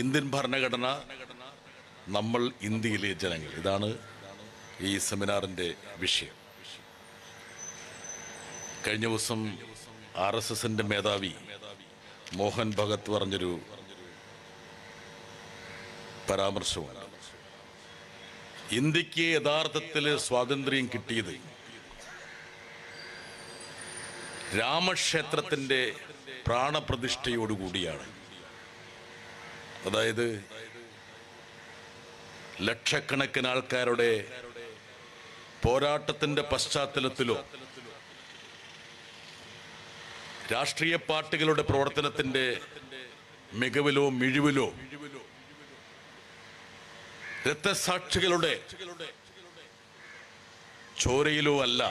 Indian ഭരണഘടന നമ്മൾ ഇന്ത്യയിലെ ജനങ്ങൾ. ഇതാണ് ഈ സെമിനാറിന്റെ വിഷയം. കഴിഞ്ഞ ദിവസം ആർ എസ് എസിന്റെ മേധാവി മോഹൻ ഭഗത് പറഞ്ഞൊരു പരാമർശമാണ് ഇന്ത്യയ്ക്ക് യഥാർത്ഥത്തിൽ സ്വാതന്ത്ര്യം കിട്ടിയത് രാമക്ഷേത്രത്തിന്റെ പ്രാണപ്രതിഷ്ഠയോടുകൂടിയാണ്. അതായത് ലക്ഷക്കണക്കിന് ആൾക്കാരുടെ പോരാട്ടത്തിന്റെ പശ്ചാത്തലത്തിലോ രാഷ്ട്രീയ പാർട്ടികളുടെ പ്രവർത്തനത്തിന്റെ മികവിലോ മിഴിവിലോ രക്തസാക്ഷികളുടെ ചോരയിലോ അല്ല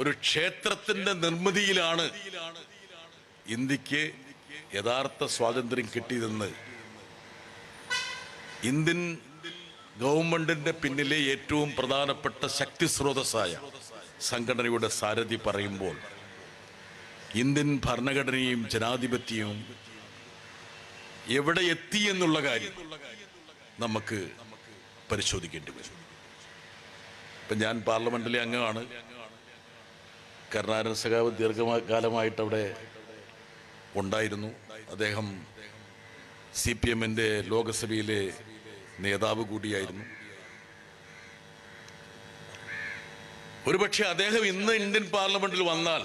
ഒരു ക്ഷേത്രത്തിന്റെ നിർമ്മിതിയിലാണ് ഇന്ത്യയ്ക്ക് യഥാർത്ഥ സ്വാതന്ത്ര്യം കിട്ടിയതെന്ന് ഇന്ത്യൻ ഗവൺമെന്റിന്റെ പിന്നിലെ ഏറ്റവും പ്രധാനപ്പെട്ട ശക്തി സ്രോതസ്സായ സംഘടനയുടെ സാരഥി പറയുമ്പോൾ ഇന്ത്യൻ ഭരണഘടനയും ജനാധിപത്യവും എവിടെ എത്തി എന്നുള്ള കാര്യം നമുക്ക് പരിശോധിക്കേണ്ടി വരും. ഇപ്പം ഞാൻ പാർലമെന്റിലെ അംഗമാണ്. കരുണാകരൻ ദീർഘകാലമായിട്ട് അവിടെ ഉണ്ടായിരുന്നു. അദ്ദേഹം സി പി എമ്മിന്റെ ലോകസഭയിലെ നേതാവ് കൂടിയായിരുന്നു. ഒരുപക്ഷെ അദ്ദേഹം ഇന്ന് ഇന്ത്യൻ പാർലമെന്റിൽ വന്നാൽ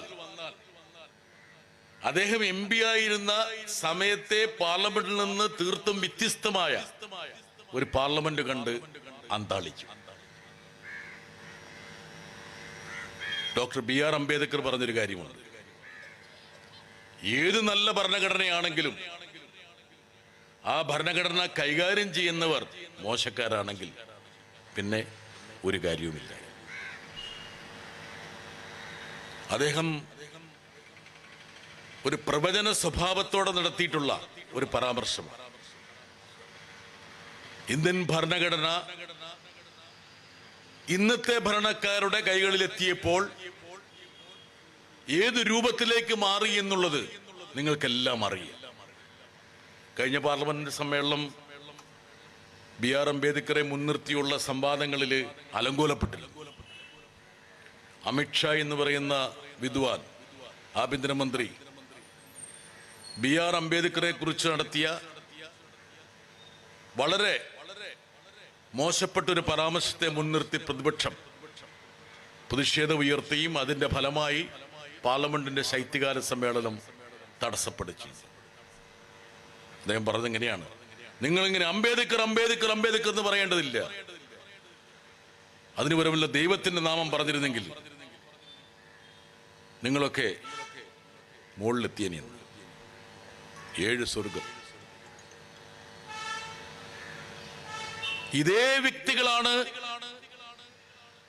അദ്ദേഹം എം പി ആയിരുന്ന സമയത്തെ പാർലമെന്റിൽ നിന്ന് തീർത്തും വ്യത്യസ്തമായ ഒരു പാർലമെന്റ് കണ്ട് അന്താളിക്കും. ഡോക്ടർ ബി ആർ അംബേദ്കർ പറഞ്ഞൊരു കാര്യമുണ്ട്. ഏത് നല്ല ഭരണഘടനയാണെങ്കിലും ആ ഭരണഘടന കൈകാര്യം ചെയ്യുന്നവർ മോശക്കാരാണെങ്കിൽ പിന്നെ ഒരു കാര്യവുമില്ല. അദ്ദേഹം ഒരു പ്രവചന സ്വഭാവത്തോടെ നടത്തിയിട്ടുള്ള ഒരു പരാമർശമാണ്. ഇന്ത്യൻ ഭരണഘടന ഇന്നത്തെ ഭരണക്കാരുടെ കൈകളിലെത്തിയപ്പോൾ ഏത് രൂപത്തിലേക്ക് മാറി എന്നുള്ളത് നിങ്ങൾക്കെല്ലാം അറിയാം. കഴിഞ്ഞ പാർലമെന്റ് സമ്മേളനം ബി ആർ അംബേദ്കറെ മുൻനിർത്തിയുള്ള സംവാദങ്ങളിൽ അലങ്കോലപ്പെട്ടില്ല. അമിത്ഷാ എന്ന് പറയുന്ന വിദ്വാൻ ആഭ്യന്തരമന്ത്രി ബി ആർ അംബേദ്കറെ കുറിച്ച് നടത്തിയ വളരെ മോശപ്പെട്ടൊരു പരാമർശത്തെ മുൻനിർത്തി പ്രതിപക്ഷം പ്രതിഷേധം ഉയർത്തിയും അതിന്റെ ഫലമായി പാർലമെന്റിന്റെ ശൈത്യകാല സമ്മേളനം തടസ്സപ്പെടുത്തി അദ്ദേഹം പറഞ്ഞത് എങ്ങനെയാണ് നിങ്ങളിങ്ങനെ അംബേദ്കർ അംബേദ്കർ അംബേദ്കർ എന്ന് പറയേണ്ടതില്ല. അതിനു പരമല്ല ദൈവത്തിന്റെ നാമം പറഞ്ഞിരുന്നെങ്കിൽ നിങ്ങളൊക്കെ മുകളിലെത്തിയനെന്ന് ഏഴ് സ്വർഗം ഇതേ വ്യക്തികളാണ്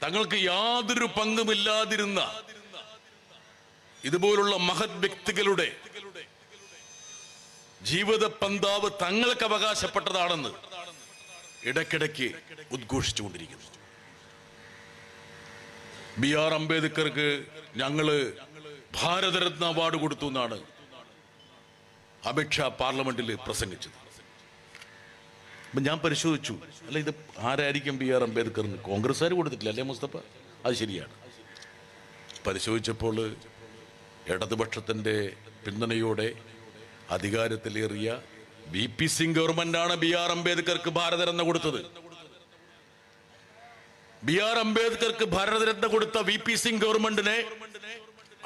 തങ്ങൾക്ക് യാതൊരു പങ്കുമില്ലാതിരുന്ന ഇതുപോലുള്ള മഹത് വ്യക്തികളുടെ ജീവിത പന്താവ് തങ്ങൾക്ക് അവകാശപ്പെട്ടതാണെന്ന് ഇടയ്ക്കിടയ്ക്ക് ഉദ്ഘോഷിച്ചുകൊണ്ടിരിക്കുന്നു. ബി ആർ അംബേദ്കർക്ക് ഞങ്ങൾ ഭാരതരത്ന അവാർഡ് കൊടുത്തു എന്നാണ് അമിത്ഷാ പാർലമെന്റിൽ പ്രസംഗിച്ചത്. അപ്പൊ ഞാൻ പരിശോധിച്ചു. അല്ല ഇത് ആരായിരിക്കും ബി ആർ അംബേദ്കറിന് കോൺഗ്രസ്സുകാർ കൊടുത്തിട്ടില്ല അല്ലേ മുസ്തഫ? അത് ശരിയാണ്. പരിശോധിച്ചപ്പോൾ ഇടതുപക്ഷത്തിന്റെ പിന്തുണയോടെ അധികാരത്തിലേറിയ വി പി സിംഗ് ഗവൺമെന്റാണ് ബി ആർ അംബേദ്കർക്ക് ഭാരതരത്ന കൊടുത്തത്. ബി ആർ അംബേദ്കർക്ക് ഭാരതരത്ന കൊടുത്ത വി പി സിംഗ് ഗവൺമെന്റിനെ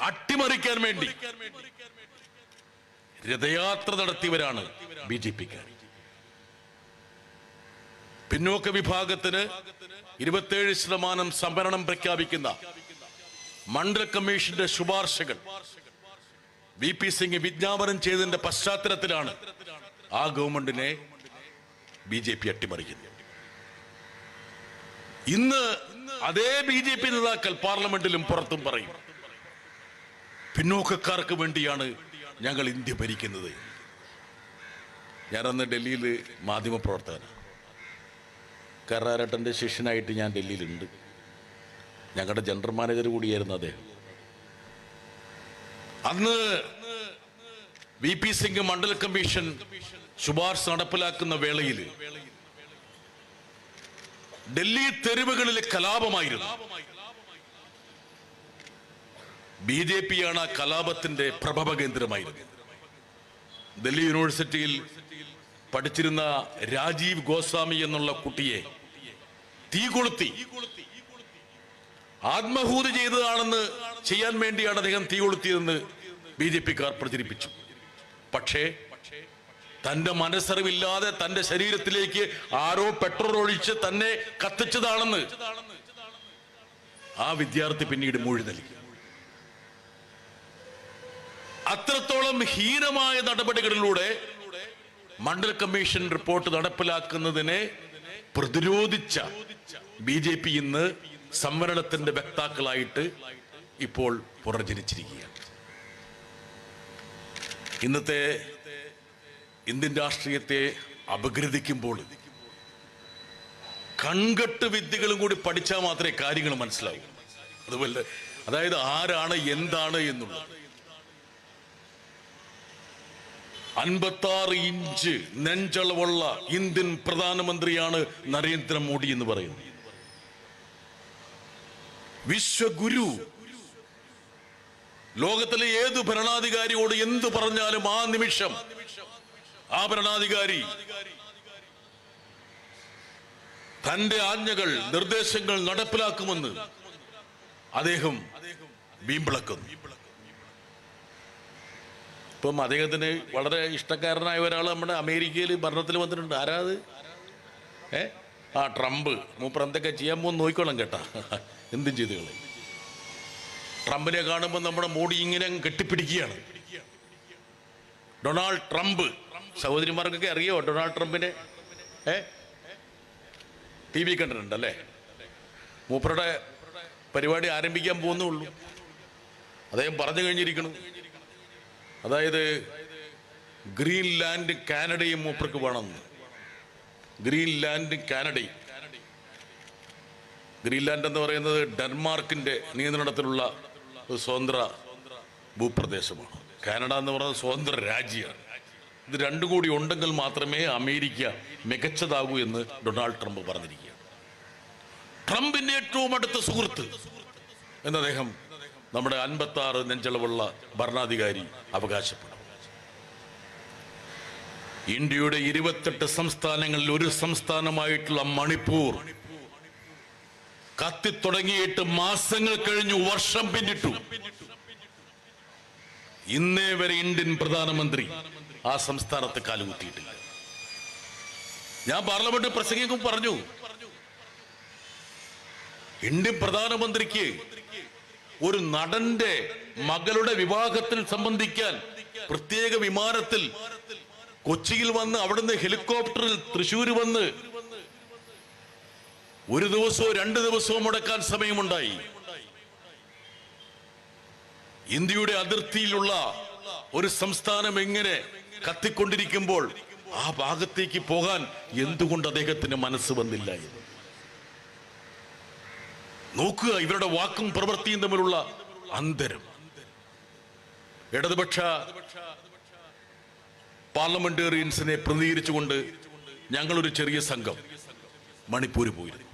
അട്ടിമറിക്കാൻ വേണ്ടി രഥയാത്ര നടത്തിയവരാണ് ബി ജെ പിക്കാർ. പിന്നോക്ക വിഭാഗത്തിന് ഇരുപത്തേഴ് ശതമാനം സംവരണം പ്രഖ്യാപിക്കുന്ന മണ്ഡല കമ്മീഷന്റെ ശുപാർശകൾ. വി പി സിംഗ് വിജ്ഞാപനം ചെയ്തതിന്റെ പശ്ചാത്തലത്തിലാണ് ആ ഗവൺമെന്റിനെ ബി ജെ പി അട്ടിമറിക്കുന്നത്. ഇന്ന് അതേ ബി ജെ പി നേതാക്കൾ പാർലമെന്റിലും പുറത്തും പറയും പിന്നോക്കക്കാർക്ക് വേണ്ടിയാണ് ഞങ്ങൾ ഇന്ത്യ ഭരിക്കുന്നത്. ഞാനന്ന് ഡൽഹിയിൽ മാധ്യമപ്രവർത്തകനാണ്. കരാരട്ടന്റെ ശിഷ്യനായിട്ട് ഞാൻ ഡൽഹിയിലുണ്ട്. ഞങ്ങളുടെ ജനറൽ മാനേജർ കൂടിയായിരുന്നു അദ്ദേഹം അന്ന് വി പി സിംഗ് മണ്ഡല കമ്മീഷൻ ശുപാർശ നടപ്പിലാക്കുന്ന വേളയിൽ ഡൽഹി തെരുവുകളിലെ കലാപമായിരുന്നു. ബി ജെ പിയാണ് ആ കലാപത്തിന്റെ പ്രഭവ കേന്ദ്രമായിരുന്നത്. ഡൽഹി യൂണിവേഴ്സിറ്റിയിൽ പഠിച്ചിരുന്ന രാജീവ് ഗോസ്വാമി എന്നുള്ള കുട്ടിയെ തീ കൊളുത്തി ആത്മഹൂതി ചെയ്തതാണെന്ന് ചെയ്യാൻ വേണ്ടിയാണ് അദ്ദേഹം തീ കൊളുത്തിയതെന്ന് ബി ജെ പിക്കാർ പ്രചരിപ്പിച്ചു. പക്ഷേ തന്റെ മനസ്സറിവില്ലാതെ തന്റെ ശരീരത്തിലേക്ക് ആരോ പെട്രോൾ ഒഴിച്ച് തന്നെ കത്തിച്ചതാണെന്ന് ആ വിദ്യാർത്ഥി പിന്നീട് മൊഴി നൽകി. അത്രത്തോളം ഹീനമായ നടപടികളിലൂടെ മണ്ഡൽ കമ്മീഷൻ റിപ്പോർട്ട് നടപ്പിലാക്കുന്നതിനെ പ്രതിരോധിച്ച ബി ജെ പി ഇന്ന് സംവരണത്തിന്റെ വക്താക്കളായിട്ട് ഇപ്പോൾ പുനർജനിച്ചിരിക്കുകയാണ് ഇന്നത്തെ ഇന്ത്യൻ രാഷ്ട്രീയത്തെ അപഗ്രഥിക്കുമ്പോൾ കൺകെട്ട് വിദ്യകളും കൂടി പഠിച്ചാൽ മാത്രമേ കാര്യങ്ങൾ മനസ്സിലാവൂ. അതുപോലെ അതായത് ആരാണ് എന്താണ് എന്നുള്ളത്. അൻപത്താറ് ഇഞ്ച് നെഞ്ചളവുള്ള ഇന്ത്യൻ പ്രധാനമന്ത്രിയാണ് നരേന്ദ്രമോദി എന്ന് പറയുന്നത്. വിശ്വഗുരു. ലോകത്തിലെ ഏത് ഭരണാധികാരിയോട് എന്തു പറഞ്ഞാലും ആ നിമിഷം ആ ഭരണാധികാരി തന്റെ ആജ്ഞകൾ നിർദ്ദേശങ്ങൾ നടപ്പിലാക്കുമെന്ന് അദ്ദേഹം വീമ്പിളക്കുന്നു. ഇപ്പം അദ്ദേഹത്തിന് വളരെ ഇഷ്ടക്കാരനായ ഒരാൾ നമ്മുടെ അമേരിക്കയിൽ ഭരണത്തിൽ വന്നിട്ടുണ്ട്. ആരാത് ഏ? ആ ട്രംപ്. മൂപ്പർ എന്തൊക്കെ ചെയ്യാൻ പോകുന്ന നോക്കിക്കോളാം കേട്ടാ. എന്തും ചെയ്തു കളയും ട്രംപിനെ കാണുമ്പോൾ നമ്മുടെ മോഡി ഇങ്ങനെ കെട്ടിപ്പിടിക്കുകയാണ്. Donald Trump. സഹോദരിമാർക്കൊക്കെ അറിയോ ഡൊണാൾഡ് ട്രംപിനെ? ഏ? ടി വി കണ്ടിട്ടുണ്ടല്ലേ? മൂപ്പരുടെ പരിപാടി ആരംഭിക്കാൻ പോകുന്നേ ഉള്ളൂ. അദ്ദേഹം പറഞ്ഞു കഴിഞ്ഞിരിക്കുന്നു. അതായത് ഗ്രീൻലാൻഡ് കാനഡയും മൂപ്പർക്ക് വേണമെന്ന് ഗ്രീൻലാൻഡ് കാനഡയും. ഗ്രീൻലാൻഡ് എന്ന് പറയുന്നത് ഡെൻമാർക്കിന്റെ നിയന്ത്രണത്തിലുള്ള ഒരു സ്വതന്ത്ര ഭൂപ്രദേശമാണ്. കാനഡ എന്ന് പറയുന്നത് സ്വതന്ത്ര രാജ്യമാണ്. ഇത് രണ്ടും കൂടി ഉണ്ടെങ്കിൽ മാത്രമേ അമേരിക്ക മികച്ചതാകൂ എന്ന് ഡൊണാൾഡ് ട്രംപ് പറഞ്ഞിരിക്കുകയാണ്. ട്രംപിന്റെ ഏറ്റവും അടുത്ത സുഹൃത്ത് എന്ന് അദ്ദേഹം നമ്മുടെ അൻപത്തി ആറ് നെഞ്ചളവുള്ള ഭരണാധികാരി അവകാശപ്പെടും. ഇന്ത്യയുടെ ഇരുപത്തെട്ട് സംസ്ഥാനങ്ങളിൽ ഒരു സംസ്ഥാനമായിട്ടുള്ള മണിപ്പൂർ കത്തിത്തുടങ്ങിയിട്ട് മാസങ്ങൾ കഴിഞ്ഞു വർഷം പിന്നിട്ടു. ഇന്നേ വരെ ഇന്ത്യൻ പ്രധാനമന്ത്രി ആ സംസ്ഥാനത്ത് കാലുകുത്തിയിട്ടില്ല. ഞാൻ പാർലമെന്റ് പ്രസംഗിക്കും പറഞ്ഞു ഇന്ത്യൻ പ്രധാനമന്ത്രിക്ക് ഒരു നടന്റെ മകളുടെ വിവാഹത്തിൽ സംബന്ധിക്കാൻ പ്രത്യേക വിമാനത്തിൽ കൊച്ചിയിൽ വന്ന് അവിടുന്ന് ഹെലികോപ്റ്ററിൽ തൃശൂർ വന്ന് ഒരു ദിവസവും രണ്ട് ദിവസവും മുടക്കാൻ സമയമുണ്ടായി. ഇന്ത്യയുടെ അതിർത്തിയിലുള്ള ഒരു സംസ്ഥാനം എങ്ങനെ കത്തിക്കൊണ്ടിരിക്കുമ്പോൾ ആ ഭാഗത്തേക്ക് പോകാൻ എന്തുകൊണ്ട് അദ്ദേഹത്തിന് മനസ്സ് വന്നില്ല നോക്കുക ഇവരുടെ വാക്കും പ്രവൃത്തിയും തമ്മിലുള്ള അന്തരം. ഇടതുപക്ഷ പാർലമെന്റേറിയൻസിനെ പ്രതികരിച്ചുകൊണ്ട് ഞങ്ങളൊരു ചെറിയ സംഘം മണിപ്പൂര് പോയിരുന്നു.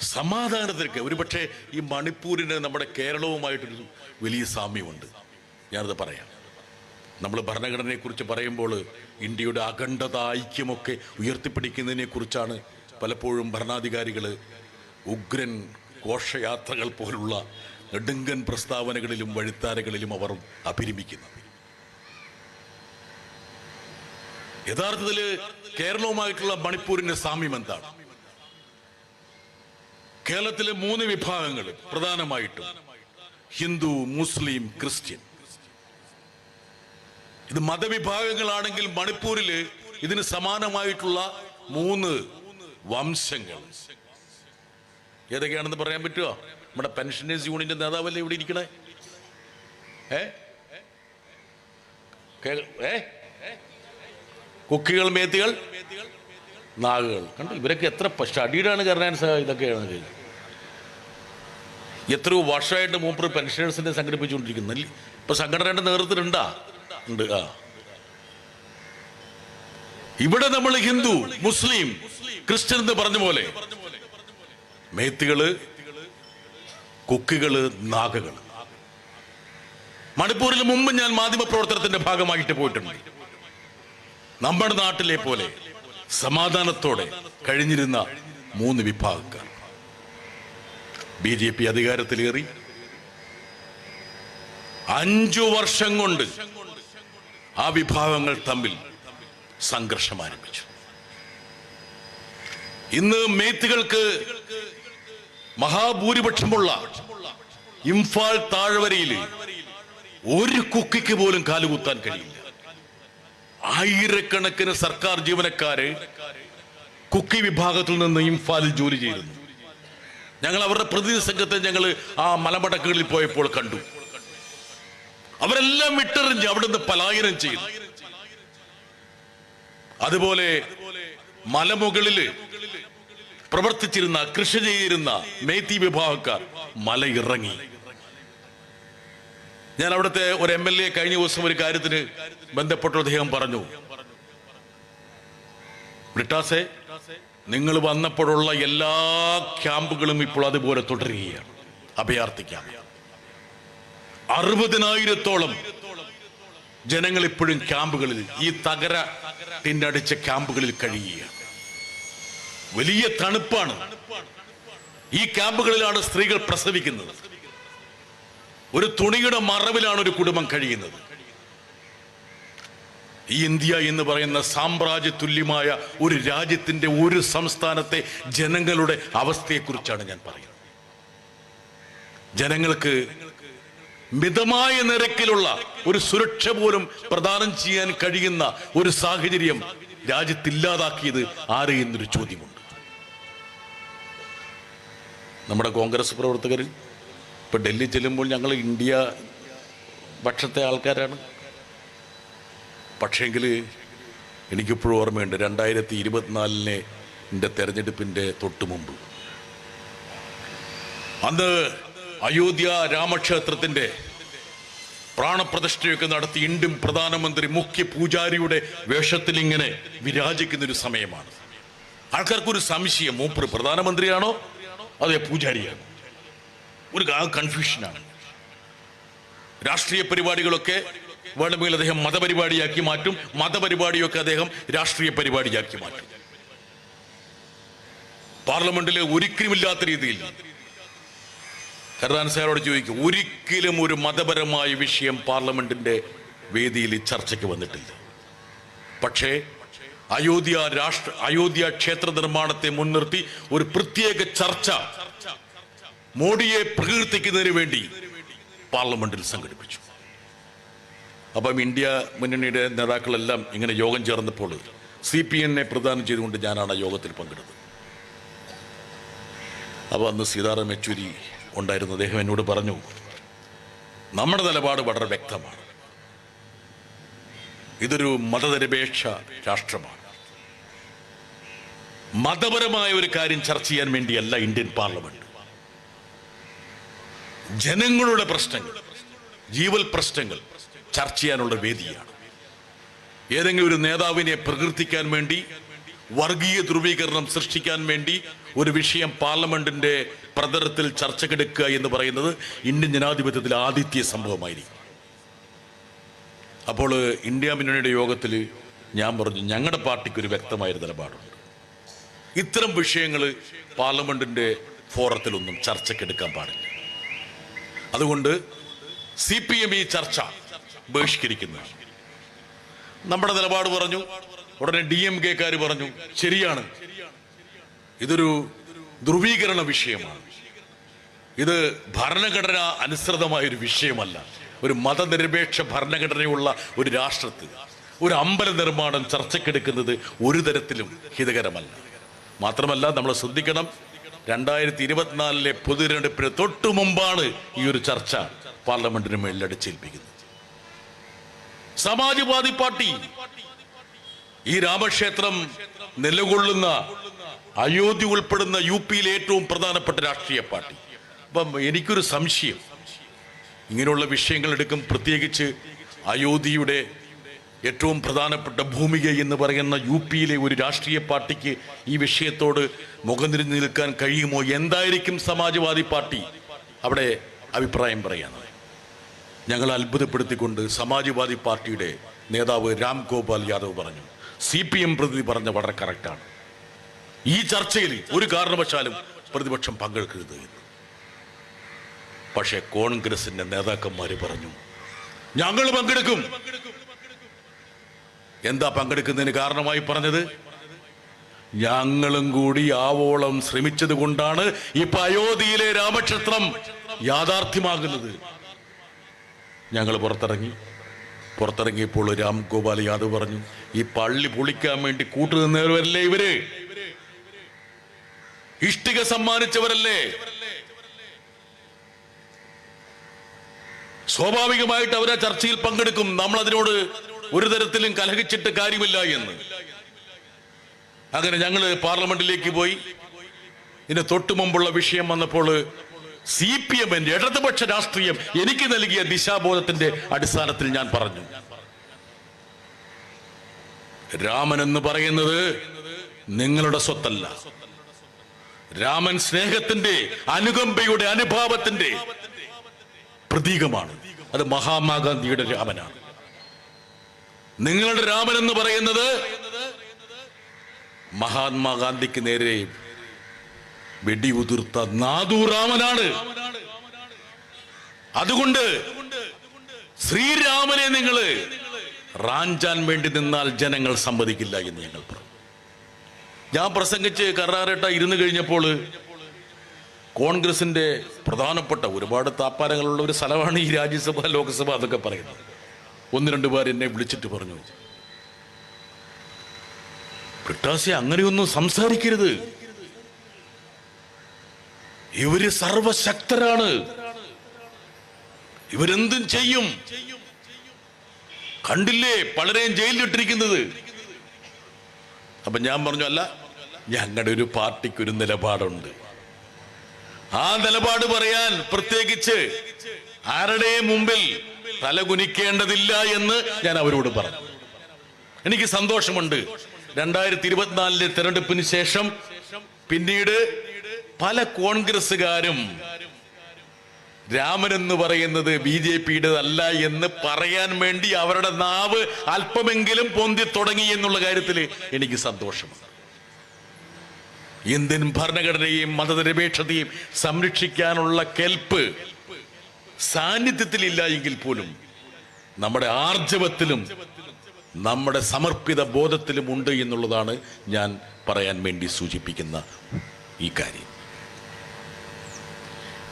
സമാധാനത്തിലേക്ക്. ഒരുപക്ഷെ ഈ മണിപ്പൂരിന് നമ്മുടെ കേരളവുമായിട്ടൊരു വലിയ സാമ്യമുണ്ട്. ഞാനത് പറയാം. നമ്മൾ ഭരണഘടനയെക്കുറിച്ച് പറയുമ്പോൾ ഇന്ത്യയുടെ അഖണ്ഡത ഐക്യമൊക്കെ ഉയർത്തിപ്പിടിക്കുന്നതിനെ കുറിച്ചാണ് പലപ്പോഴും ഭരണാധികാരികൾ ഉഗ്രൻ ഘോഷയാത്രകൾ പോലുള്ള നെടുങ്കൻ പ്രസ്താവനകളിലും വഴിത്താരകളിലും അവർ അഭിരമിക്കുന്നത്. യഥാർത്ഥത്തിൽ കേരളവുമായിട്ടുള്ള മണിപ്പൂരിന്റെ സാമ്യം എന്താണ്? കേരളത്തിലെ മൂന്ന് വിഭാഗങ്ങൾ പ്രധാനമായിട്ടും ഹിന്ദു മുസ്ലിം ക്രിസ്ത്യൻ. ഇത് മതവിഭാഗങ്ങളാണെങ്കിൽ മണിപ്പൂരിൽ ഇതിന് സമാനമായിട്ടുള്ള മൂന്ന് വംശങ്ങൾ. ഏതൊക്കെയാണെന്ന് പറയാൻ പറ്റുമോ നമ്മുടെ പെൻഷനേഴ്സ് യൂണിയന്റെ നേതാവല്ലേ ഇവിടെ ഇരിക്കണേ? ഏ? കുക്കികൾ മേത്തികൾ നാഗുകൾ. കണ്ടു? ഇവരൊക്കെ എത്ര സ്റ്റഡീഡാണ് കരുണാൻ ഇതൊക്കെയാണ് ഇത്. എത്രയോ വർഷമായിട്ട് മൂപ്പർ പെൻഷനേഴ്സിനെ സംഘടിപ്പിച്ചുകൊണ്ടിരിക്കുന്നു? ഇപ്പൊ സംഘടനയുടെ നേതൃത്വത്തിലുണ്ടാ? ഉണ്ട് ആ. ഇവിടെ നമ്മൾ ഹിന്ദു മുസ്ലിം ക്രിസ്ത്യൻ എന്ന് പറഞ്ഞ പോലെ മേത്തുകൾ കൊക്കുകൾ നാഗകൾ. മണിപ്പൂരിൽ മുമ്പ് ഞാൻ മാധ്യമ പ്രവർത്തനത്തിന്റെ ഭാഗമായിട്ട് പോയിട്ടുണ്ട്. നമ്മുടെ നാട്ടിലെ പോലെ സമാധാനത്തോടെ കഴിഞ്ഞിരുന്ന മൂന്ന് വിഭാഗക്കാർ. ബി ജെ പി അധികാരത്തിലേറി. അഞ്ചു വർഷം കൊണ്ട് ആ വിഭാഗങ്ങൾ തമ്മിൽ സംഘർഷം ആരംഭിച്ചു. ഇന്ന് മേത്തുകൾക്ക് മഹാഭൂരിപക്ഷമുള്ള ഇംഫാൽ താഴ്വരയിൽ ഒരു കുക്കിക്ക് പോലും കാലുകുത്താൻ കഴിയില്ല. ആയിരക്കണക്കിന് സർക്കാർ ജീവനക്കാര് കുക്കി വിഭാഗത്തിൽ നിന്ന് ഇംഫാലിൽ ജോലി ചെയ്യുന്നു. ഞങ്ങൾ അവരുടെ പ്രതിനിധി സംഘത്തെ ഞങ്ങൾ ആ മലമടക്കുകളിൽ പോയപ്പോൾ കണ്ടു. അവരെല്ലാം വിട്ടെറിഞ്ഞ് അവിടുന്ന് പലായനം ചെയ്തു. അതുപോലെ മലമുകളിൽ പ്രവർത്തിച്ചിരുന്ന കൃഷി ചെയ്തിരുന്ന മേത്തി വിഭാഗക്കാർ മല ഇറങ്ങി ഞാൻ അവിടുത്തെ ഒരു എം എൽ എ കഴിഞ്ഞ ദിവസം ഒരു കാര്യത്തിന് ബന്ധപ്പെട്ട അദ്ദേഹം പറഞ്ഞു. ബ്രിട്ടാസെ നിങ്ങൾ വന്നപ്പോഴുള്ള എല്ലാ ക്യാമ്പുകളും ഇപ്പോൾ അതുപോലെ തുടരുകയാണ്. അഭയാർത്ഥിക്കാം. അറുപതിനായിരത്തോളം ജനങ്ങൾ ഇപ്പോഴും ക്യാമ്പുകളിൽ ഈ തകര തിന്നടിച്ച ക്യാമ്പുകളിൽ കഴിയുകയാണ്. വലിയ തണുപ്പാണ്. ഈ ക്യാമ്പുകളിലാണ് സ്ത്രീകൾ പ്രസവിക്കുന്നത്. ഒരു തുണിയുടെ മറവിലാണ് ഒരു കുടുംബം കഴിയുന്നത്. ഈ ഇന്ത്യ എന്ന് പറയുന്ന സാമ്രാജ്യ തുല്യമായ ഒരു രാജ്യത്തിന്റെ ഒരു സംസ്ഥാനത്തെ ജനങ്ങളുടെ അവസ്ഥയെക്കുറിച്ചാണ് ഞാൻ പറയുന്നത്. ജനങ്ങൾക്ക് മിതമായ നിരക്കിലുള്ള ഒരു സുരക്ഷ പോലും പ്രദാനം ചെയ്യാൻ കഴിയുന്ന ഒരു സാഹചര്യം രാജ്യത്തില്ലാതാക്കിയത് ആര് എന്നൊരു ചോദ്യമുണ്ട്. നമ്മുടെ കോൺഗ്രസ് പ്രവർത്തകർ ഇപ്പം ഡൽഹി ചെല്ലുമ്പോൾ ഞങ്ങൾ ഇന്ത്യ പക്ഷത്തെ ആൾക്കാരാണ്. പക്ഷേങ്കിൽ എനിക്കിപ്പോഴും ഓർമ്മയുണ്ട് രണ്ടായിരത്തി ഇരുപത്തിനാലിനെ എന്റെ തെരഞ്ഞെടുപ്പിന്റെ തൊട്ട് മുമ്പ്. അന്ന് അയോധ്യ രാമക്ഷേത്രത്തിന്റെ പ്രാണപ്രതിഷ്ഠയൊക്കെ നടത്തി ഇന്ത്യൻ പ്രധാനമന്ത്രി മുഖ്യ പൂജാരിയുടെ വേഷത്തിൽ ഇങ്ങനെ വിരാജിക്കുന്ന ഒരു സമയമാണ്. ആൾക്കാർക്കൊരു സംശയം മൂപ്പർ പ്രധാനമന്ത്രിയാണോ? അതെ പൂജാരിയാണോ? ഒരു കൺഫ്യൂഷനാണ് രാഷ്ട്രീയ പരിപാടികളൊക്കെ വേണമെങ്കിൽ അദ്ദേഹം മതപരിപാടിയാക്കി മാറ്റും. മതപരിപാടിയൊക്കെ അദ്ദേഹം രാഷ്ട്രീയ പരിപാടിയാക്കി മാറ്റും. പാർലമെന്റിലെ ഒരിക്കലുമില്ലാത്ത രീതിയിൽ. കരുതാൻ സാറോട് ചോദിക്കും ഒരിക്കലും ഒരു മതപരമായ വിഷയം പാർലമെന്റിന്റെ വേദിയിൽ ചർച്ചയ്ക്ക് വന്നിട്ടില്ല. പക്ഷേ അയോധ്യ രാഷ്ട്ര അയോധ്യ ക്ഷേത്ര നിർമ്മാണത്തെ മുൻനിർത്തി ഒരു പ്രത്യേക ചർച്ച മോഡിയെ പ്രകീർത്തിക്കുന്നതിന് വേണ്ടി പാർലമെന്റിൽ സംഘടിപ്പിച്ചു. അപ്പം ഇന്ത്യ മുന്നണിയുടെ നേതാക്കളെല്ലാം ഇങ്ങനെ യോഗം ചേർന്നപ്പോൾ സി പി എന്നെ പ്രദാനം ചെയ്തുകൊണ്ട് ഞാനാണ് ആ യോഗത്തിൽ പങ്കെടുത്തത്. അപ്പോൾ അന്ന് സീതാറാം യെച്ചൂരി ഉണ്ടായിരുന്ന. അദ്ദേഹം എന്നോട് പറഞ്ഞു നമ്മുടെ നിലപാട് വളരെ വ്യക്തമാണ്. ഇതൊരു മതനിരപേക്ഷ രാഷ്ട്രമാണ്. മതപരമായ ഒരു കാര്യം ചർച്ച ചെയ്യാൻ വേണ്ടിയല്ല ഇന്ത്യൻ പാർലമെന്റ്. ജനങ്ങളുടെ പ്രശ്നങ്ങൾ ജീവൽ പ്രശ്നങ്ങൾ ചർച്ച ചെയ്യാനുള്ള വേദിയാണ്. ഏതെങ്കിലും ഒരു നേതാവിനെ പ്രകീർത്തിക്കാൻ വേണ്ടി വർഗീയ ധ്രുവീകരണം സൃഷ്ടിക്കാൻ വേണ്ടി ഒരു വിഷയം പാർലമെന്റിന്റെ പ്രതലത്തിൽ ചർച്ചക്കെടുക്കുക എന്ന് പറയുന്നത് ഇന്ത്യൻ ജനാധിപത്യത്തിൽ ആദിത്യ സംഭവമായിരിക്കും. അപ്പോൾ ഇന്ത്യ മുന്നണിയുടെ യോഗത്തിൽ ഞാൻ പറഞ്ഞു ഞങ്ങളുടെ പാർട്ടിക്ക് ഒരു വ്യക്തമായ നിലപാടുണ്ട്. ഇത്തരം വിഷയങ്ങൾ പാർലമെന്റിന്റെ ഫോറത്തിലൊന്നും ചർച്ചക്കെടുക്കാൻ പാടില്ല. അതുകൊണ്ട് സി പി എം ഈ ചർച്ച ബഹിഷ്കരിക്കുന്നു നമ്മുടെ നിലപാട് പറഞ്ഞു ഉടനെ ഡി എം കെക്കാർ പറഞ്ഞു ശരിയാണ്. ഇതൊരു ധ്രുവീകരണ വിഷയമാണ്. ഇത് ഭരണഘടന അനുസൃതമായ ഒരു വിഷയമല്ല. ഒരു മതനിരപേക്ഷ ഭരണഘടനയുള്ള ഒരു രാഷ്ട്രത്തിൽ ഒരു അമ്പല നിർമ്മാണം ചർച്ചക്കെടുക്കുന്നത് ഒരു തരത്തിലും ഹിതകരമല്ല. മാത്രമല്ല നമ്മൾ ശ്രദ്ധിക്കണം രണ്ടായിരത്തി ഇരുപത്തിനാലിലെ പൊതുതിരഞ്ഞെടുപ്പിന് തൊട്ടു മുമ്പാണ് ഈ ഒരു ചർച്ച പാർലമെന്റിന് മേളിൽ അടിച്ചേൽപ്പിക്കുന്നത് സമാജ്വാദി പാർട്ടി. ഈ രാമക്ഷേത്രം നിലകൊള്ളുന്ന അയോധ്യ ഉൾപ്പെടുന്ന യു പിയിലെ ഏറ്റവും പ്രധാനപ്പെട്ട രാഷ്ട്രീയ പാർട്ടി. അപ്പം എനിക്കൊരു സംശയം. ഇങ്ങനെയുള്ള വിഷയങ്ങൾ എടുക്കും പ്രത്യേകിച്ച് അയോധ്യയുടെ ഏറ്റവും പ്രധാനപ്പെട്ട ഭൂമിക എന്ന് പറയുന്ന യു പിയിലെ ഒരു രാഷ്ട്രീയ പാർട്ടിക്ക് ഈ വിഷയത്തോട് മുഖംതിരിഞ്ഞ് നിൽക്കാൻ കഴിയുമോ? എന്തായിരിക്കും സമാജ്വാദി പാർട്ടി? അവിടെ അഭിപ്രായം പറയുന്നത് ഞങ്ങൾ അത്ഭുതപ്പെടുത്തിക്കൊണ്ട് സമാജ്വാദി പാർട്ടിയുടെ നേതാവ് രാം ഗോപാൽ യാദവ് പറഞ്ഞു. സി പി എം പ്രതിനിധി പറഞ്ഞ വളരെ കറക്റ്റാണ് ഈ ചർച്ചയിൽ ഒരു കാരണവശാലും പ്രതിപക്ഷം പങ്കെടുക്കരുത് എന്ന്. പക്ഷേ കോൺഗ്രസിന്റെ നേതാക്കന്മാര് പറഞ്ഞു ഞങ്ങൾ പങ്കെടുക്കും. എന്താ പങ്കെടുക്കുന്നതിന് കാരണമായി പറഞ്ഞത്? ഞങ്ങളും കൂടി ആവോളം ശ്രമിച്ചത് കൊണ്ടാണ് ഇപ്പൊ അയോധ്യയിലെ രാമക്ഷേത്രം യാഥാർത്ഥ്യമാകുന്നത്. ഞങ്ങൾ പുറത്തിറങ്ങി. പുറത്തിറങ്ങിയപ്പോൾ രാം ഗോപാൽ യാദവ് പറഞ്ഞു ഈ പള്ളി പൊളിക്കാൻ വേണ്ടി കൂട്ടുനിന്നവരല്ലേ ഇവർ? ഇഷ്ടിക സമ്മാനിച്ചവരല്ലേ? സ്വാഭാവികമായിട്ട് അവരെ ചർച്ചയിൽ പങ്കെടുക്കും. നമ്മൾ അതിനോട് ഒരു തരത്തിലും കലഹിച്ചിട്ട് കാര്യമില്ല എന്ന്. അങ്ങനെ ഞങ്ങൾ പാർലമെന്റിലേക്ക് പോയി. ഇതിന് തൊട്ടു മുമ്പുള്ള വിഷയം വന്നപ്പോൾ സി പി എമ്മിന്റെ ഇടതുപക്ഷ രാഷ്ട്രീയം എനിക്ക് നൽകിയ ദിശാബോധത്തിന്റെ അടിസ്ഥാനത്തിൽ ഞാൻ പറഞ്ഞു. രാമൻ എന്ന് പറയുന്നത് നിങ്ങളുടെ സ്വത്തല്ല. രാമൻ സ്നേഹത്തിന്റെ അനുകമ്പയുടെ അനുഭാവത്തിന്റെ പ്രതീകമാണ്. അത് മഹാത്മാഗാന്ധിയുടെ രാമനാണ്. നിങ്ങളുടെ രാമൻ എന്ന് പറയുന്നത് മഹാത്മാഗാന്ധിക്ക് നേരെ വെടിയുതിർത്ത നാദൂറാമനാണ് അതുകൊണ്ട് ശ്രീരാമനെ നിങ്ങൾ റാഞ്ചാൻ വേണ്ടി നിന്നാൽ ജനങ്ങൾ സമ്മതിക്കില്ല എന്ന് ഞങ്ങൾ പറഞ്ഞു. ഞാൻ പ്രസംഗിച്ച് കറാറേട്ട ഇരുന്ന് കഴിഞ്ഞപ്പോൾ കോൺഗ്രസിന്റെ പ്രധാനപ്പെട്ട ഒരുപാട് താപ്പാരങ്ങളുള്ള ഒരു സ്ഥലമാണ് ഈ രാജ്യസഭ ലോക്സഭ അതൊക്കെ പറയുന്നത്. ഒന്ന് രണ്ട് പേർ എന്നെ വിളിച്ചിട്ട് പറഞ്ഞു. ബ്രിട്ടാസി അങ്ങനെയൊന്നും സംസാരിക്കരുത്. ഇവർ സർവശക്തരാണ്. ഇവരെന്തും ചെയ്യും. കണ്ടില്ലേ പലരെയും ജയിലിലിട്ടിരിക്കുന്നത്. അപ്പൊ ഞാൻ പറഞ്ഞു അല്ല ഞങ്ങളുടെ ഒരു പാർട്ടിക്ക് ഒരു നിലപാടുണ്ട്. ആ നിലപാട് പറയാൻ പ്രത്യേകിച്ച് ആരുടെയും മുമ്പിൽ തലകുനിക്കേണ്ടതില്ല എന്ന് ഞാൻ അവരോട് പറഞ്ഞു. എനിക്ക് സന്തോഷമുണ്ട്. രണ്ടായിരത്തി ഇരുപത്തിനാലിലെ തെരഞ്ഞെടുപ്പിന് ശേഷം പിന്നീട് പല കോൺഗ്രസ്സുകാരും രാമൻ എന്ന് പറയുന്നത് ബി ജെ പിയുടേതല്ല എന്ന് പറയാൻ വേണ്ടി അവരുടെ നാവ് അല്പമെങ്കിലും പൊന്തി തുടങ്ങി എന്നുള്ള കാര്യത്തിൽ എനിക്ക് സന്തോഷമുണ്ട്. ഇന്ത്യൻ ഭരണഘടനയും മതനിരപേക്ഷതയും സംരക്ഷിക്കാനുള്ള കെൽപ്പ് സാന്നിധ്യത്തിലില്ല എങ്കിൽ പോലും നമ്മുടെ ആർജവത്തിലും നമ്മുടെ സമർപ്പിത ബോധത്തിലും ഉണ്ട് എന്നുള്ളതാണ് ഞാൻ പറയാൻ വേണ്ടി സൂചിപ്പിക്കുന്ന ഈ കാര്യം.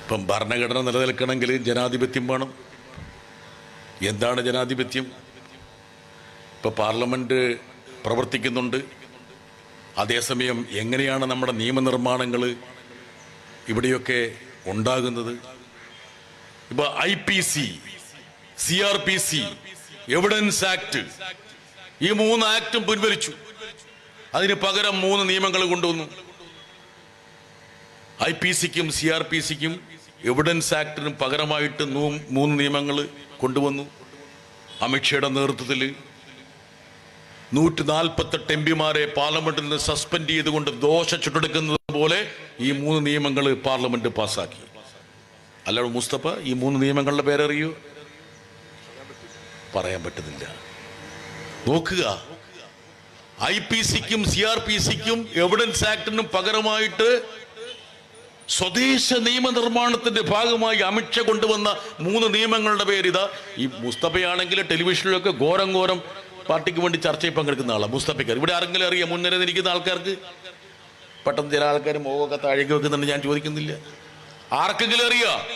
ഇപ്പം ഭരണഘടന നിലനിൽക്കണമെങ്കിൽ ജനാധിപത്യം വേണം. എന്താണ് ജനാധിപത്യം? ഇപ്പോൾ പാർലമെന്റ് പ്രവർത്തിക്കുന്നുണ്ട്. അതേസമയം എങ്ങനെയാണ് നമ്മുടെ നിയമനിർമ്മാണങ്ങൾ ഇവിടെയൊക്കെ ഉണ്ടാകുന്നത്? ഇപ്പോൾ I P C C R P C evidence act ഈ മൂന്ന് ആക്ടും പിൻവലിച്ചു. അതിന് പകരം മൂന്ന് നിയമങ്ങൾ കൊണ്ടുവന്നു. ഐ പി സിക്കും സി ആർ പി സിക്കും എവിഡൻസ് ആക്ടിനും പകരമായിട്ട് മൂന്ന് നിയമങ്ങൾ കൊണ്ടുവന്നു. അമിത്ഷയുടെ നേതൃത്വത്തിൽ നൂറ്റി നാൽപ്പത്തെട്ട് എം പിമാരെ പാർലമെന്റിൽ നിന്ന് സസ്പെൻഡ് ചെയ്തുകൊണ്ട് ദോശ ചുട്ടെടുക്കുന്നത് പോലെ ഈ മൂന്ന് നിയമങ്ങൾ പാർലമെന്റ് പാസ്സാക്കി. അല്ലാതെ മുസ്തഫ ഈ മൂന്ന് നിയമങ്ങളുടെ പേരറിയോ. പറയാൻ പറ്റുന്നില്ല. നോക്കുക. ഐ പി സിക്കും സി ആർ പി സിക്കും എവിഡൻസ് ആക്ടിനും പകരമായിട്ട് സ്വദേശ നിയമനിർമ്മാണത്തിന്റെ ഭാഗമായി അമിത്ഷാ കൊണ്ടുവന്ന മൂന്ന് നിയമങ്ങളുടെ പേര് ഇതാ ഈ മുസ്തഫയാണെങ്കിൽ ടെലിവിഷനിലൊക്കെ ഘോരം ഘോരം പാർട്ടിക്ക് വേണ്ടി ചർച്ചയിൽ പങ്കെടുക്കുന്ന ആളാണ് മുസ്തഫിക്കർ ഇവിടെ ആരെങ്കിലും അറിയാം മുൻനിര നിൽക്കുന്ന ആൾക്കാർക്ക്. പെട്ടെന്ന് ചില ആൾക്കാർ മുഖമൊക്കെ താഴേക്ക് വെക്കുന്നുണ്ട് ഞാൻ ചോദിക്കുന്നില്ല. ആർക്കെങ്കിലും അറിയാ?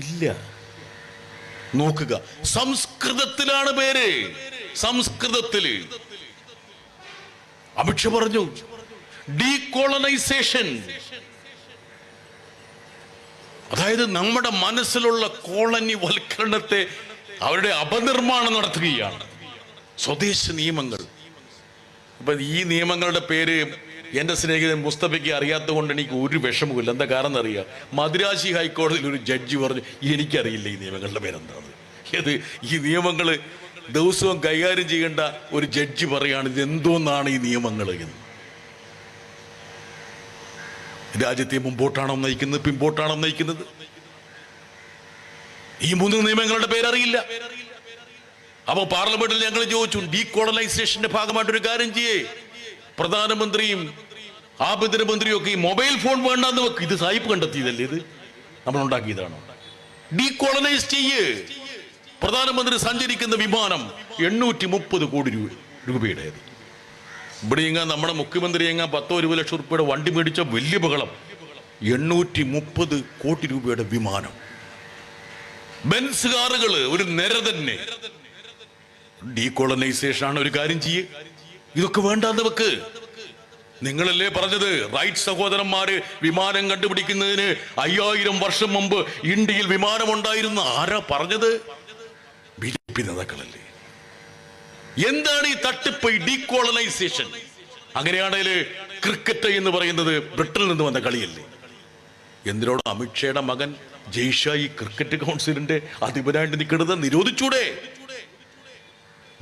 ഇല്ല. നോക്കുക. സംസ്കൃതത്തിലാണ് പേര്. സംസ്കൃതത്തിൽ. അമിത്ഷാ പറഞ്ഞു. ഡീകോളനൈസേഷൻ അതായത് നമ്മുടെ മനസ്സിലുള്ള കോളനി വൽക്കരണത്തെ അവരുടെ അപനിർമ്മാണം നടത്തുകയാണ്. സ്വദേശ നിയമങ്ങൾ. ഇപ്പൊ ഈ നിയമങ്ങളുടെ പേര് എന്റെ സ്നേഹിതൻ മുസ്തഫയ്ക്ക് അറിയാത്ത കൊണ്ട് എനിക്ക് ഒരു വിഷമവുമില്ല. എന്താ കാരണം അറിയാം? മദ്രാശി ഹൈക്കോടതിയിൽ ഒരു ജഡ്ജി പറഞ്ഞു എനിക്കറിയില്ല ഈ നിയമങ്ങളുടെ പേരെന്താണ് ഏത് ഈ നിയമങ്ങൾ ദിവസവും കൈകാര്യം ചെയ്യേണ്ട ഒരു ജഡ്ജി പറയാണ് ഇത് എന്തോന്നാണ് ഈ നിയമങ്ങൾ എന്ന്? രാജ്യത്തെ മുമ്പോട്ടാണോ നയിക്കുന്നത് പിമ്പോട്ടാണോ നയിക്കുന്നത്? ഈ മൂന്ന് നിയമങ്ങളുടെ പേരറിയില്ല. അപ്പോൾ പാർലമെന്റിൽ ഞങ്ങൾ ചോദിച്ചു ഡീകോളനൈസേഷന്റെ ഭാഗമായിട്ടൊരു കാര്യം ചെയ്യേ. പ്രധാനമന്ത്രിയും ആഭ്യന്തരമന്ത്രിയും ഒക്കെ ഈ മൊബൈൽ ഫോൺ വേണ്ടെന്ന് വെക്ക്. ഇത് സായിപ്പ് കണ്ടെത്തിയതല്ലേ ഇത്? നമ്മൾ ഉണ്ടാക്കിയതാണ്? ഡീകോളനൈസ് ചെയ്യേ. പ്രധാനമന്ത്രി സഞ്ചരിക്കുന്ന വിമാനം എണ്ണൂറ്റി മുപ്പത് കോടി രൂപ രൂപയുടേത്. ഇവിടെ ഇങ്ങനെ നമ്മുടെ മുഖ്യമന്ത്രി എങ്ങാൻ പത്തോ ഇരുപത് ലക്ഷം റുപ്യയുടെ വണ്ടി മേടിച്ച വലിയ ബഹളം. എണ്ണൂറ്റി മുപ്പത് കോടി രൂപയുടെ വിമാനം. ബെൻസ് കാറുകൾ ഒരു നിര തന്നെ. ഡീകോളനൈസേഷൻ ആണ് ഒരു കാര്യം ചെയ്യ്. ഇതൊക്കെ വേണ്ടാന്ന് വെക്ക്. നിങ്ങളല്ലേ പറഞ്ഞത് റൈറ്റ് സഹോദരന്മാര് വിമാനം കണ്ടുപിടിക്കുന്നതിന് അയ്യായിരം വർഷം മുമ്പ് ഇന്ത്യയിൽ വിമാനം ഉണ്ടായിരുന്ന ആരാ പറഞ്ഞത്? ബി ജെ പി നേതാക്കളല്ലേ? എന്താണ് ഈ തട്ടിപ്പ് ഈ ഡീകോളനൈസേഷൻ അങ്ങനെയാണെങ്കിൽ ക്രിക്കറ്റ് എന്ന് പറയുന്നത് ബ്രിട്ടനിൽ നിന്ന് വന്ന കളിയല്ലേ? എന്തിനോട് അമിത്ഷയുടെ മകൻ ജയ്ഷ ഈ ക്രിക്കറ്റ് കൗൺസിലിന്റെ അധിപനായിട്ട് നിൽക്കുന്നത് നിരോധിച്ചൂടെ?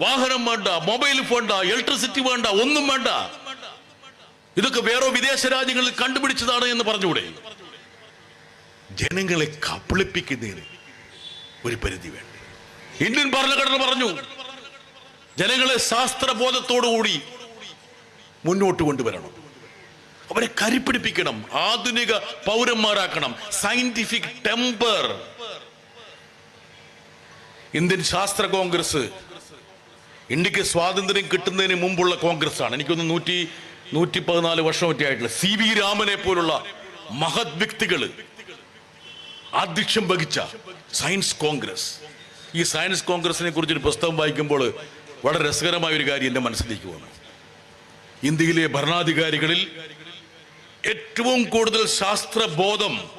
വാഹനം വേണ്ട മൊബൈൽ വേണ്ട ഇലക്ട്രിസിറ്റി വേണ്ട ഒന്നും വേണ്ട. ഇതൊക്കെ വേറെ വിദേശ രാജ്യങ്ങളിൽ കണ്ടുപിടിച്ചതാണ് എന്ന് പറഞ്ഞുകൂടെ ജനങ്ങളെ കബളിപ്പിക്കുന്നതിന് ഒരു പരിധി വേണ്ട. ഇന്ത്യൻ ഭരണഘടന പറഞ്ഞു ജനങ്ങളെ ശാസ്ത്രബോധത്തോടുകൂടി മുന്നോട്ട് കൊണ്ടുവരണം. അവരെ കരിപ്പിടിപ്പിക്കണം ആധുനിക പൗരന്മാരാക്കണം. സയന്റിഫിക് ടെമ്പർ ഇന്ത്യൻ ശാസ്ത്ര കോൺഗ്രസ് ഇന്ത്യയ്ക്ക് സ്വാതന്ത്ര്യം കിട്ടുന്നതിന് മുമ്പുള്ള കോൺഗ്രസ് ആണ് എനിക്കൊന്ന് നൂറ്റി നൂറ്റി പതിനാല് വർഷം ഒറ്റ ആയിട്ടുള്ള സി വി രാമനെ പോലുള്ള മഹത് വ്യക്തികൾ ആധ്യക്ഷം വഹിച്ച സയൻസ് കോൺഗ്രസ്. ഈ സയൻസ് കോൺഗ്രസിനെ കുറിച്ചൊരു പുസ്തകം വായിക്കുമ്പോൾ വളരെ രസകരമായ ഒരു കാര്യം എന്റെ മനസ്സിലേക്ക് വന്നു. ഇന്ത്യയിലെ ഭരണാധികാരികളിൽ ഏറ്റവും കൂടുതൽ ശാസ്ത്രബോധം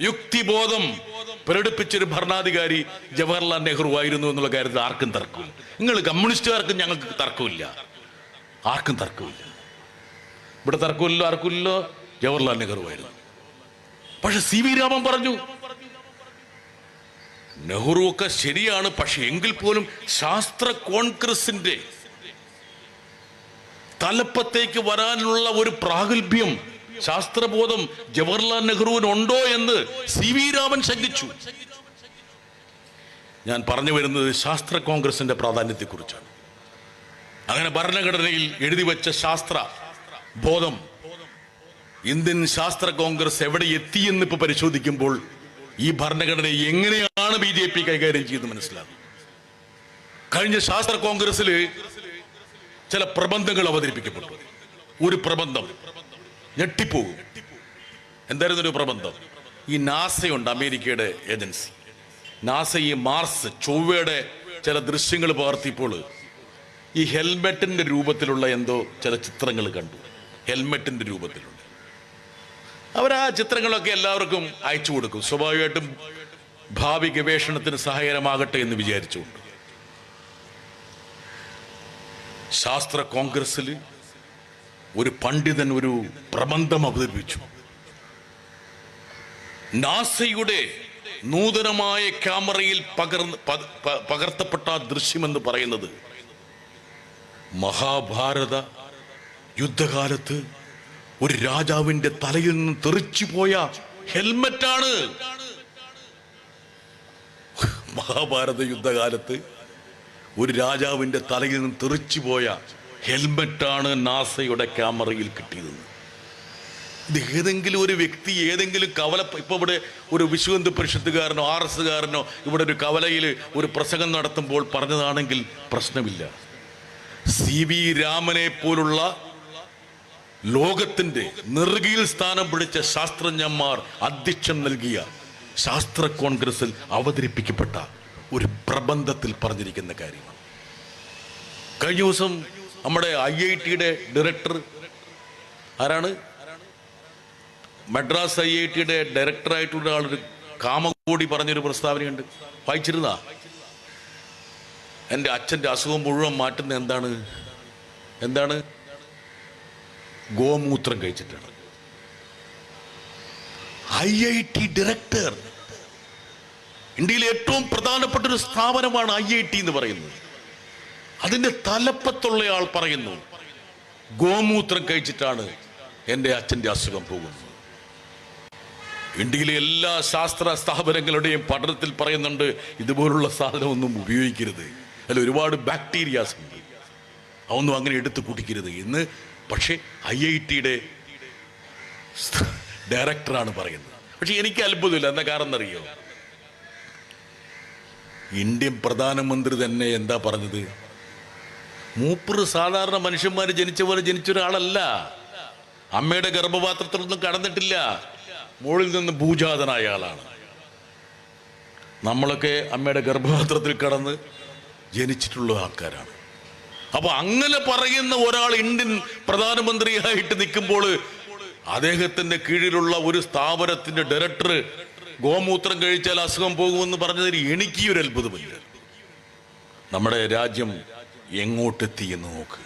യുക്തിബോധം പ്രകടിപ്പിച്ചൊരു ഭരണാധികാരി ജവഹർലാൽ നെഹ്റു ആയിരുന്നു എന്നുള്ള കാര്യത്തിൽ ആർക്കും തർക്കമില്ല നിങ്ങൾ കമ്മ്യൂണിസ്റ്റുകാർക്കും ഞങ്ങൾക്ക് തർക്കമില്ല. ആർക്കും തർക്കമില്ല. ഇവിടെ തർക്കമില്ലല്ലോ ആർക്കുമില്ലല്ലോ? ജവഹർലാൽ നെഹ്റു ആയിരുന്നു. പക്ഷെ സി വി രാമൻ പറഞ്ഞു നെഹ്റു ഒക്കെ ശരിയാണ് പക്ഷെ എങ്കിൽ പോലും ശാസ്ത്ര കോൺഗ്രസിന്റെ തലപ്പത്തേക്ക് വരാനുള്ള ഒരു പ്രാഗൽഭ്യം ശാസ്ത്രബോധം ജവഹർലാൽ നെഹ്റുവിന് ഉണ്ടോ എന്ന് സി വി രാമൻ ശങ്കിച്ചു. ഞാൻ പറഞ്ഞു വരുന്നത് ശാസ്ത്ര കോൺഗ്രസിന്റെ പ്രാധാന്യത്തെക്കുറിച്ചാണ്. അങ്ങനെ ഭരണഘടനയിൽ എഴുതി വെച്ച ശാസ്ത്ര ബോധം ഇന്ത്യൻ ശാസ്ത്ര കോൺഗ്രസ് എവിടെ എത്തിയെന്ന് ഇപ്പൊ പരിശോധിക്കുമ്പോൾ ഈ ഭരണഘടന എങ്ങനെയാണ് ബി ജെ പി കൈകാര്യം ചെയ്യുന്നത് മനസ്സിലാകും? കഴിഞ്ഞ ശാസ്ത്ര കോൺഗ്രസിൽ ചില പ്രബന്ധങ്ങൾ അവതരിപ്പിക്കപ്പെട്ടു. ഒരു പ്രബന്ധം ഞെട്ടിപ്പോകും. എന്തായിരുന്നു ഒരു പ്രബന്ധം? ഈ നാസയുണ്ട് അമേരിക്കയുടെ ഏജൻസി. നാസ ഈ മാർസ് ചൊവ്വയുടെ ചില ദൃശ്യങ്ങൾ പകർത്തിയപ്പോൾ ഈ ഹെൽമെറ്റിന്റെ രൂപത്തിലുള്ള എന്തോ ചില ചിത്രങ്ങൾ കണ്ടു. ഹെൽമെറ്റിന്റെ രൂപത്തിലുള്ള. അവർ ആ ചിത്രങ്ങളൊക്കെ എല്ലാവർക്കും അയച്ചു കൊടുക്കും. സ്വാഭാവികമായിട്ടും ഭാവി ഗവേഷണത്തിന് സഹായകരമാകട്ടെ എന്ന് വിചാരിച്ചുകൊണ്ട്. ശാസ്ത്ര കോൺഗ്രസിൽ ഒരു പണ്ഡിതൻ ഒരു പ്രബന്ധം അവതരിപ്പിച്ചു. നാസയുടെ നൂതനമായ ക്യാമറയിൽ പകർന്ന് പകർത്തപ്പെട്ട ദൃശ്യമെന്ന് പറയുന്നത് മഹാഭാരത യുദ്ധകാലത്ത് ഒരു രാജാവിന്റെ തലയിൽ നിന്ന് തെറിച്ചു പോയ ഹെൽമറ്റാണ്. മഹാഭാരത യുദ്ധകാലത്ത് ഒരു രാജാവിന്റെ തലയിൽ നിന്ന് തെറിച്ചു പോയ ഹെൽമറ്റാണ് നാസയുടെ ക്യാമറയിൽ കിട്ടിയതെന്ന് ഇത് ഏതെങ്കിലും ഒരു വ്യക്തി ഏതെങ്കിലും കവല ഇപ്പൊ ഇവിടെ ഒരു വിശ്വഹിന്ദു പരിഷത്തുകാരനോ ആർ എസ്സുകാരനോ ഇവിടെ ഒരു കവലയിൽ ഒരു പ്രസംഗം നടത്തുമ്പോൾ പറഞ്ഞതാണെങ്കിൽ പ്രശ്നമില്ല. സി വി രാമനെ പോലുള്ള ലോകത്തിന്റെ നെറുകിയിൽ സ്ഥാനം പിടിച്ച ശാസ്ത്രജ്ഞന്മാർ അധ്യക്ഷം നൽകിയ ശാസ്ത്ര കോൺഗ്രസിൽ അവതരിപ്പിക്കപ്പെട്ട ഒരു പ്രബന്ധത്തിൽ പറഞ്ഞിരിക്കുന്ന കാര്യമാണ്. കഴിഞ്ഞ ദിവസം നമ്മുടെ ഐ ഐ ടിയുടെ ഡയറക്ടർ ആരാണ്? മദ്രാസ് ഐ ഐ ടിയുടെ ഡയറക്ടറായിട്ടുള്ള ആളൊരു കാമകോടി പറഞ്ഞൊരു പ്രസ്താവനയുണ്ട്. വായിച്ചിരുന്നാ? എന്റെ അച്ഛന്റെ അസുഖം മുഴുവൻ മാറ്റുന്ന എന്താണ്? എന്താണ്? ഗോമൂത്രം കഴിച്ചിട്ടാണ്. ഐ ഐ ടി ഡയറക്ടർ ഇന്ത്യയിലെ ഏറ്റവും പ്രധാനപ്പെട്ട ഒരു സ്ഥാപനമാണ് ഐ ഐ ടി എന്ന് പറയുന്നത്. അതിന്റെ തലപ്പത്തുള്ള ആൾ പറയുന്നു ഗോമൂത്രം കഴിച്ചിട്ടാണ് എന്റെ അച്ഛന്റെ അസുഖം പോകുന്നത്. ഇന്ത്യയിലെ എല്ലാ ശാസ്ത്ര സ്ഥാപനങ്ങളുടെയും പഠനത്തിൽ പറയുന്നുണ്ട് ഇതുപോലുള്ള സാധനമൊന്നും ഉപയോഗിക്കരുത്. അതിൽ ഒരുപാട് ബാക്ടീരിയാസ് ഉണ്ട്. അതൊന്നും അങ്ങനെ എടുത്തു കുടിക്കരുത് എന്ന് പക്ഷേ ഐ ഐ ടിയുടെ ഡയറക്ടറാണ് പറയുന്നത്. പക്ഷെ എനിക്ക് അത്ഭുതമില്ല. എന്താ കാരണം അറിയോ ഇന്ത്യൻ പ്രധാനമന്ത്രി തന്നെ എന്താ പറഞ്ഞത്? മൂപ്പറ് സാധാരണ മനുഷ്യന്മാർ ജനിച്ച പോലെ ജനിച്ച ഒരാളല്ല. അമ്മയുടെ ഗർഭപാത്രത്തിലൊന്നും കടന്നിട്ടില്ല. മുകളിൽ നിന്ന് ഭൂജാതനായ ആളാണ്. നമ്മളൊക്കെ അമ്മയുടെ ഗർഭപാത്രത്തിൽ കടന്ന് ജനിച്ചിട്ടുള്ള ആൾക്കാരാണ്. അപ്പൊ അങ്ങനെ പറയുന്ന ഒരാൾ ഇന്ത്യൻ പ്രധാനമന്ത്രിയായിട്ട് നിൽക്കുമ്പോൾ അദ്ദേഹത്തിന്റെ കീഴിലുള്ള ഒരു സ്ഥാപനത്തിന്റെ ഡയറക്ടർ ഗോമൂത്രം കഴിച്ചാൽ അസുഖം പോകുമെന്ന് പറഞ്ഞതിന് എനിക്ക് ഒരു അത്ഭുതമില്ല നമ്മുടെ രാജ്യം എങ്ങോട്ടെത്തി എന്ന് നോക്കുക